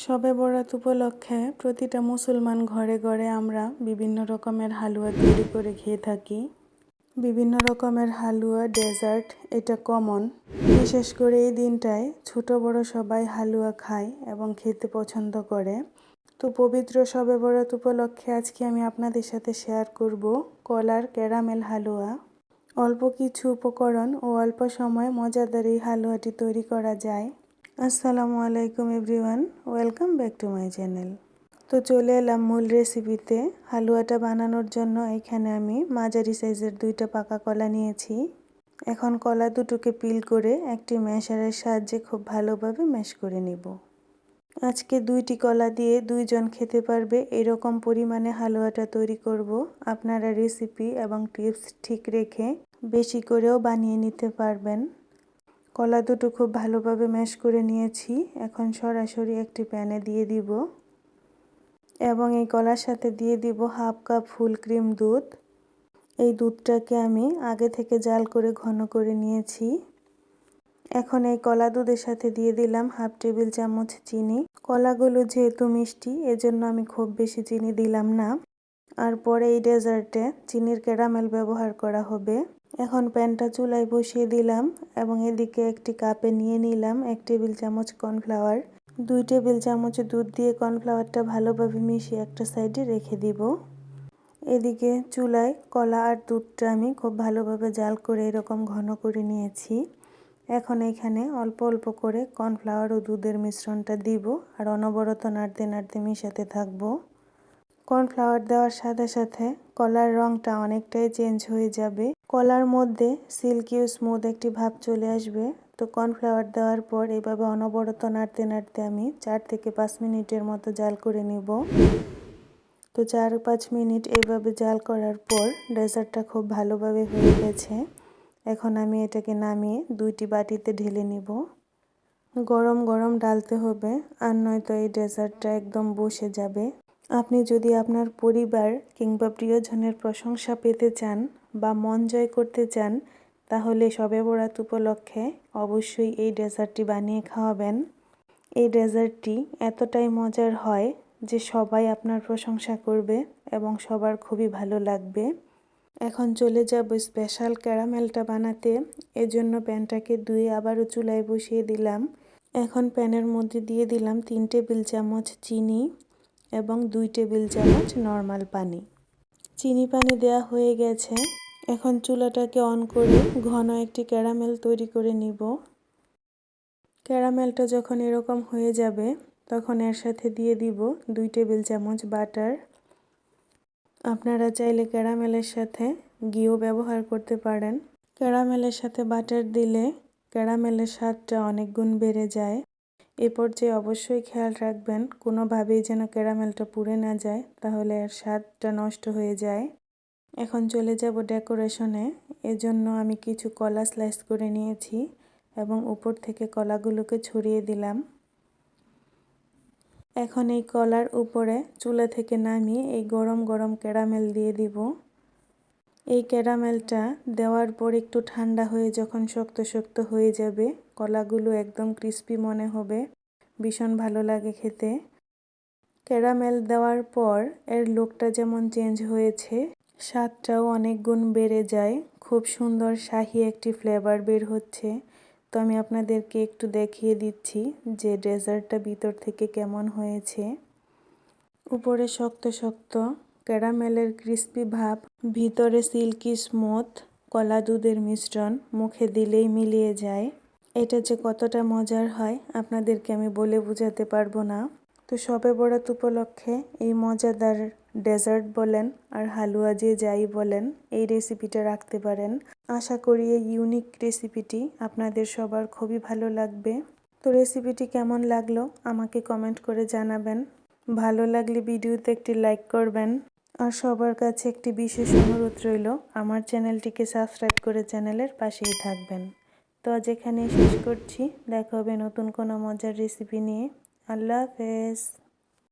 শবে বরাত উপলক্ষে প্রতিটা মুসলমান ঘরে ঘরে আমরা বিভিন্ন রকমের হালুয়া তৈরি করে খেয়ে থাকি। বিভিন্ন রকমের হালুয়া, ডেজার্ট, এটা কমন। বিশেষ করে এই দিনটায় ছোট বড় সবাই হালুয়া খায় এবং খেতে পছন্দ করে। তো পবিত্র শবে বরাত উপলক্ষে আজকে আমি আপনাদের সাথে শেয়ার করব কলার ক্যারামেল হালুয়া। অল্প কিছু উপকরণ ও অল্প সময় মজাদার এই হালুয়াটি তৈরি করা যায়। আসসালামু আলাইকুম everyone, welcome back to my channel. তো চলে এলাম মূল রেসিপিতে। হালুয়াটা বানানোর জন্য এখানে আমি মাঝারি সাইজের দুইটা পাকা কলা নিয়েছি। এখন কলা দুটোকে পিল করে একটি ম্যাশারের সাহায্যে খুব ভালোভাবে ম্যাশ করে নিব। আজকে দুইটি কলা দিয়ে দুইজন খেতে পারবে, এরকম পরিমাণে হালুয়াটা তৈরি করব। আপনারা রেসিপি এবং টিপস ঠিক রেখে বেশি করেও বানিয়ে নিতে পারবেন। কলা দুটো খুব ভালোভাবে ম্যাশ করে নিয়েছি। এখন সরাসরি একটি প্যানে দিয়ে দিব। এবং এই কলার সাথে দিয়ে দিব হাফ কাপ ফুল ক্রিম দুধ। এই দুধটাকে আমি আগে থেকে জাল করে ঘন করে নিয়েছি। এখন এই কলা দুধের সাথে দিয়ে দিলাম হাফ টেবিল চামচ চিনি। কলাগুলো যেহেতু মিষ্টি, এজন্য আমি খুব বেশি চিনি দিলাম না। আর পরে এই ডেজার্টে চিনির ক্যারামেল ব্যবহার করা হবে। এখন প্যানটা চুলায় বসিয়ে দিলাম এবং এদিকে একটি কাপে নিয়ে নিলাম এক টেবিল চামচ কর্নফ্লাওয়ার। দুই টেবিল চামচ দুধ দিয়ে কর্নফ্লাওয়ারটা ভালোভাবে মিশিয়ে একটা সাইডে রেখে দিব। এদিকে চুলায় কলা আর দুধটা আমি খুব ভালোভাবে জাল করে এরকম ঘন করে নিয়েছি। এখন এখানে অল্প অল্প করে কর্নফ্লাওয়ার ও দুধের মিশ্রণটা দিব আর অনবরত নাড়তে নাড়তে মিশাতে থাকব। কর্নফ্লাওয়ার দেওয়ার সাথে সাথে কলার রঙটা অনেকটাই চেঞ্জ হয়ে যাবে। কলার মধ্যে সিল্কি স্মুথ একটি ভাব চলে আসবে। তো কর্নফ্লাওয়ার দেওয়ার পর এভাবে অনবরত নাড়তে নাড়তে আমি চার থেকে পাঁচ মিনিটের মতো জাল করে নিব। তো চার পাঁচ মিনিট এইভাবে জাল করার পর ডেজার্টটা খুব ভালোভাবে হয়ে গেছে। এখন আমি এটাকে নামিয়ে দুইটি বাটিতে ঢেলে নিব। গরম গরম ডালতে হবে, আর নয়তো এই ডেজার্টটা একদম বসে যাবে। আপনি যদি আপনার পরিবার কিংবা প্রিয়জনের প্রশংসা পেতে চান বা মন জয় করতে চান, তাহলে সবে বরাত উপলক্ষে অবশ্যই এই ডেজার্টটি বানিয়ে খাওয়াবেন। এই ডেজার্টটি এতটাই মজার হয় যে সবাই আপনার প্রশংসা করবে এবং সবার খুবই ভালো লাগবে। এখন চলে যাব স্পেশাল ক্যারামেলটা বানাতে। এজন্য প্যানটাকে ধুয়ে আবারও চুলায় বসিয়ে দিলাম। এখন প্যানের মধ্যে দিয়ে দিলাম তিন টেবিল চামচ চিনি। এবং দুই টেবিল চামচ নর্মাল পানি। চিনি পানি দেয়া হয়ে গেছে। এখন চুলাটাকে অন করে ঘন একটি ক্যারামেল তৈরি করে নিব। ক্যারামেলটা যখন এরকম হয়ে যাবে, তখন এর সাথে দিয়ে দিব দুই টেবিল চামচ বাটার। আপনারা চাইলে ক্যারামেলের সাথে ঘিও ব্যবহার করতে পারেন। ক্যারামেলের সাথে বাটার দিলে ক্যারামেলের স্বাদটা অনেক গুণ বেড়ে যায়। এ পর্যায়ে অবশ্যই খেয়াল রাখবেন, কোনোভাবেই যেন ক্যারামেলটা পুড়ে না যায়, তাহলে এর স্বাদটা নষ্ট হয়ে যায়। এখন চলে যাব ডেকোরেশনে। এজন্য আমি কিছু কলা স্লাইস করে নিয়েছি এবং উপর থেকে কলাগুলোকে ছড়িয়ে দিলাম। এখন এই কলার উপরে চুলা থেকে নামিয়ে এই গরম গরম ক্যারামেল দিয়ে দিব। এই ক্যারামেলটা দেওয়ার পর একটু ঠান্ডা হয়ে যখন শক্ত শক্ত হয়ে যাবে কলাগুলো একদম ক্রিস্পি মনে হবে। ভীষণ ভালো লাগে খেতে। ক্যারামেল দেওয়ার পর এর লুকটা যেমন চেঞ্জ হয়েছে, স্বাদটাও অনেক গুণ বেড়ে যায়। খুব সুন্দর শাহি একটি ফ্লেভার বের হচ্ছে। তো আমি আপনাদেরকে একটু দেখিয়ে দিচ্ছি যে ডেজার্টটা ভিতর থেকে কেমন হয়েছে। উপরে শক্ত শক্ত ক্যারামেলের ক্রিস্পি ভাব, ভিতরে সিল্কি স্মুথ কলা দুধের মিশ্রণ মুখে দিলেই মিলিয়ে যায়। এটা যে কতটা মজার হয়, আপনাদেরকে আমি বলে বোঝাতে পারব না। তো সবে বরাত উপলক্ষে এই মজাদার ডেজার্ট বলেন আর হালুয়া যে যাই বলেন, এই রেসিপিটা রাখতে পারেন। আশা করি এই ইউনিক রেসিপিটি আপনাদের সবার খুবই ভালো লাগবে। তো রেসিপিটি কেমন লাগল আমাকে কমেন্ট করে জানাবেন। ভালো লাগলে ভিডিওতে একটি লাইক করবেন। আর সবার কাছে একটি বিশেষ অনুরোধ রইল, আমার চ্যানেলটিকে সাবস্ক্রাইব করে চ্যানেলের পাশেই থাকবেন। তো আজ এখানে শেষ করছি। দেখা হবে নতুন কোনো মজার রেসিপি নিয়ে। আল্লাহ হাফেজ।